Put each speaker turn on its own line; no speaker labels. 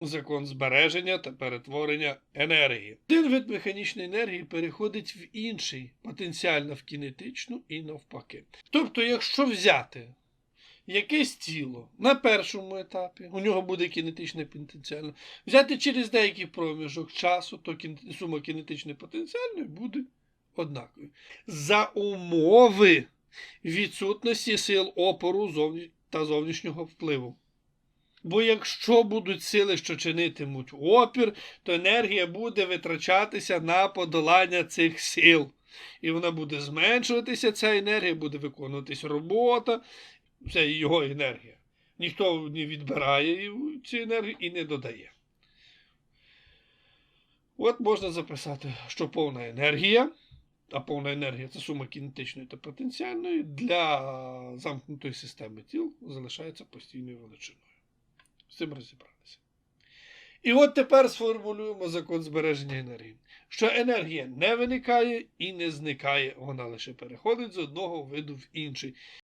Закон збереження та перетворення енергії. Один вид механічної енергії переходить в інший, потенціально в кінетичну і навпаки. Тобто, якщо взяти якесь тіло на першому етапі, у нього буде кінетичне потенціально, взяти через деякий проміжок часу, то сума кінетичної потенціальної буде однаковою. За умови відсутності сил опору та зовнішнього впливу. Бо якщо будуть сили, що чинитимуть опір, то енергія буде витрачатися на подолання цих сил. І вона буде зменшуватися, ця енергія, буде виконуватись робота, це його енергія. Ніхто не відбирає цю енергію і не додає. От можна записати, що повна енергія, а повна енергія це сума кінетичної та потенціальної, для замкнутої системи тіл залишається постійною величиною. З цим розібралися. І от тепер сформулюємо закон збереження енергії. Що енергія не виникає і не зникає, вона лише переходить з одного виду в інший.